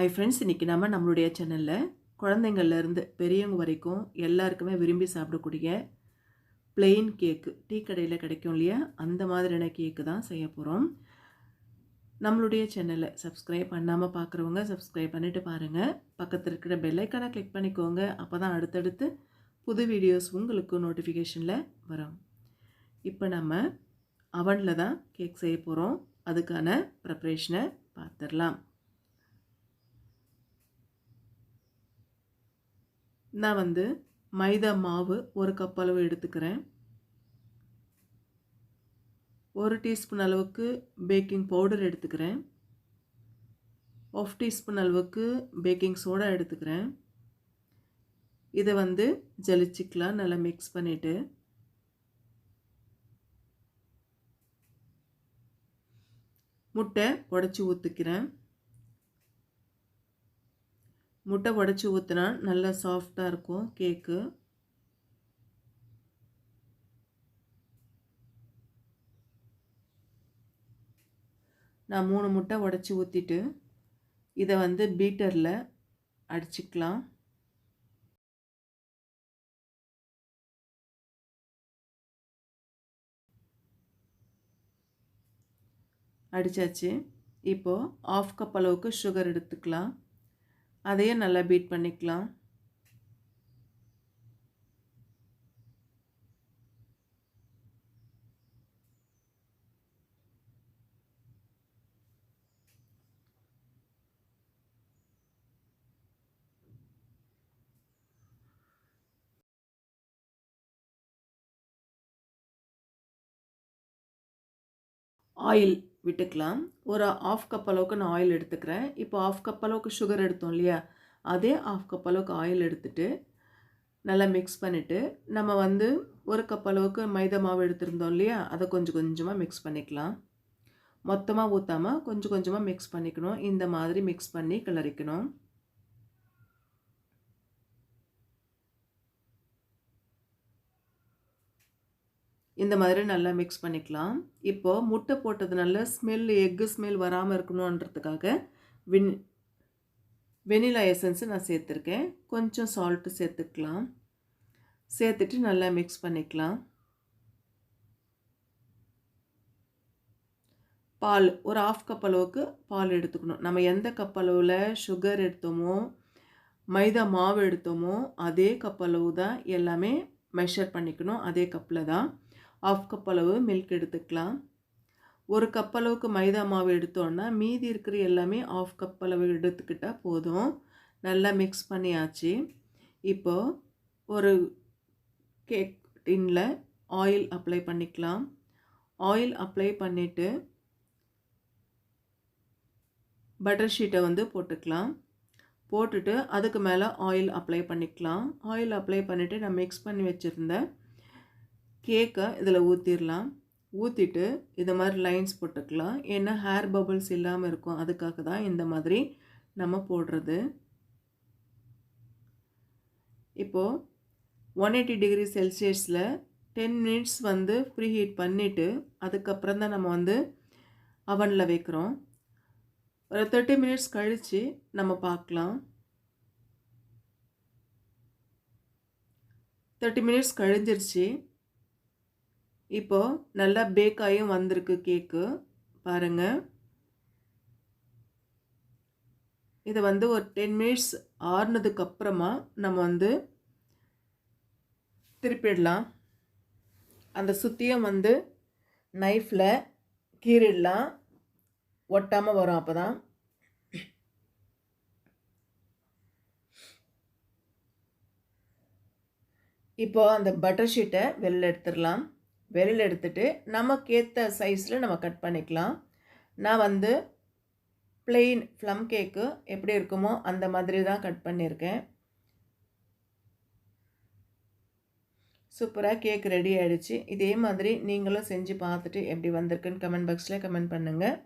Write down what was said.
ஐ friends இன்றைக்கி நம்ம நம்மளுடைய சேனலில் குழந்தைங்கள்லேருந்து பெரியவங்க வரைக்கும் எல்லாருக்குமே விரும்பி சாப்பிடக்கூடிய பிளெயின் கேக்கு டீ கடையில் கிடைக்கும் இல்லையா? அந்த மாதிரியான கேக்கு தான் செய்ய போகிறோம் நம்மளுடைய சேனலை சப்ஸ்கிரைப் பண்ணாமல் பார்க்குறவங்க சப்ஸ்கிரைப் பண்ணிவிட்டு பாருங்கள் பக்கத்தில் இருக்கிற பெல்லைக்கானை கிளிக் பண்ணிக்கோங்க. அப்போ தான் அடுத்தடுத்து புது வீடியோஸ் உங்களுக்கு நோட்டிஃபிகேஷனில் வரும். இப்போ நம்ம அவனில் தான் கேக் செய்ய போகிறோம் அதுக்கான ப்ரிப்ரேஷனை பார்த்துடலாம். நான் வந்து மைதா மாவு ஒரு கப் அளவு எடுத்துக்கிறேன். ஒரு டீஸ்பூன் அளவுக்கு பேக்கிங் பவுடர் எடுத்துக்கிறேன். ஆஃப் டீஸ்பூன் அளவுக்கு பேக்கிங் சோடா எடுத்துக்கிறேன். இதை வந்து ஜலிச்சிக்கலாம் நல்லா மிக்ஸ் பண்ணிவிட்டு முட்டை உடச்சி ஊற்றிக்கிறேன் முட்டை உடச்சி ஊற்றினா நல்லா சாஃப்டாக இருக்கும் கேக்கு நான் மூணு முட்டை உடச்சி ஊற்றிட்டு இதை வந்து பீட்டரில் அடிச்சிக்கலாம். அடித்தாச்சு இப்போது ஆஃப் கப் அளவுக்கு சுகர் எடுத்துக்கலாம். அதையும் நல்லா பீட் பண்ணிக்கலாம். ஆயில். விட்டுக்கலாம். ஒரு ஆஃப் கப் அளவுக்கு நான் ஆயில் எடுத்துக்கிறேன். இப்போ ஆஃப் கப் அளவுக்கு சுகர் எடுத்தோம் இல்லையா? அதே ஆஃப் கப் அளவுக்கு ஆயில் எடுத்துட்டு நல்லா மிக்ஸ் பண்ணிவிட்டு நம்ம வந்து ஒரு கப் அளவுக்கு மைதா மாவு எடுத்திருந்தோம் இல்லையா? அதை கொஞ்சம் கொஞ்சமாக மிக்ஸ் பண்ணிக்கலாம். மொத்தமாக ஊற்றாமல் கொஞ்சம் கொஞ்சமாக மிக்ஸ் பண்ணிக்கணும். இந்த மாதிரி மிக்ஸ் பண்ணி கிளறிக்கணும். இந்த மாதிரி நல்லா மிக்ஸ் பண்ணிக்கலாம். இப்போது முட்டை போட்டதுனால ஸ்மெல் எக்கு ஸ்மெல் வராமல் இருக்கணுன்றதுக்காக வின் வெனிலா எசன்ஸு நான் சேர்த்துருக்கேன். கொஞ்சம் சால்ட்டு சேர்த்துக்கலாம். சேர்த்துட்டு நல்லா மிக்ஸ் பண்ணிக்கலாம். பால் ஒரு ஆஃப் கப் அளவுக்கு பால் எடுத்துக்கணும். நம்ம எந்த கப் அளவில் சுகர் எடுத்தோமோ மைதா மாவு எடுத்தோமோ அதே கப் அளவு தான் எல்லாமே மெஷர் பண்ணிக்கணும். அதே கப்பில் தான். ஆஃப் கப் அளவு மில்க் எடுத்துக்கலாம். ஒரு கப் அளவுக்கு மைதா மாவு எடுத்தோன்னா மீதி இருக்கிற எல்லாமே ஆஃப் கப் அளவு எடுத்துக்கிட்டால் போதும். நல்லா மிக்ஸ் பண்ணியாச்சு. இப்போது ஒரு கேக் டின்னில் ஆயில் அப்ளை பண்ணிக்கலாம். ஆயில் அப்ளை பண்ணிவிட்டு பட்டர் ஷீட்டை வந்து போட்டுக்கலாம். போட்டுட்டு அதுக்கு மேலே ஆயில் அப்ளை பண்ணிக்கலாம். ஆயில் அப்ளை பண்ணிவிட்டு நான் மிக்ஸ் பண்ணி வச்சுருந்தேன் கேக்கை இதில் ஊற்றிடலாம் ஊற்றிட்டு இந்த மாதிரி லைன்ஸ் போட்டுக்கலாம். ஏன்னா ஹேர் பபுள்ஸ் இல்லாமல் இருக்கும். அதுக்காக தான் இந்த மாதிரி நம்ம போடுறது. இப்போது ஒன் எயிட்டி டிகிரி செல்சியஸில் டென் மினிட்ஸ் வந்து ப்ரீ ஹீட் பண்ணிவிட்டு அதுக்கப்புறம் தான் நம்ம வந்து அவனில் வைக்கிறோம். ஒரு தேர்ட்டி மினிட்ஸ் கழித்து நம்ம பார்க்கலாம். தேர்ட்டி மினிட்ஸ் கழிஞ்சிருச்சு. இப்போது நல்லா பேக்காயும் வந்திருக்கு கேக்கு பாருங்கள் இதை வந்து ஒரு டென் மினிட்ஸ் ஆறுனதுக்கப்புறமா நம்ம வந்து திருப்பிடலாம். அந்த சுத்தியம் வந்து நைஃப்பில் கீறிடலாம். ஒட்டாமல் வரும் அப்போ தான் இப்போது அந்த பட்டர் ஷீட்டை வெளில எடுத்துடலாம். வெளியில் எடுத்துகிட்டு நமக்கேற்ற சைஸில் நம்ம கட் பண்ணிக்கலாம். நான் வந்து பிளெயின் ஃப்ளம் கேக்கு எப்படி இருக்குமோ அந்த மாதிரி தான் கட் பண்ணியிருக்கேன். சூப்பராக கேக் ரெடி ஆகிடுச்சு இதே மாதிரி நீங்களும் செஞ்சு பார்த்துட்டு எப்படி வந்திருக்குன்னு கமெண்ட் பாக்ஸில் கமெண்ட் பண்ணுங்கள்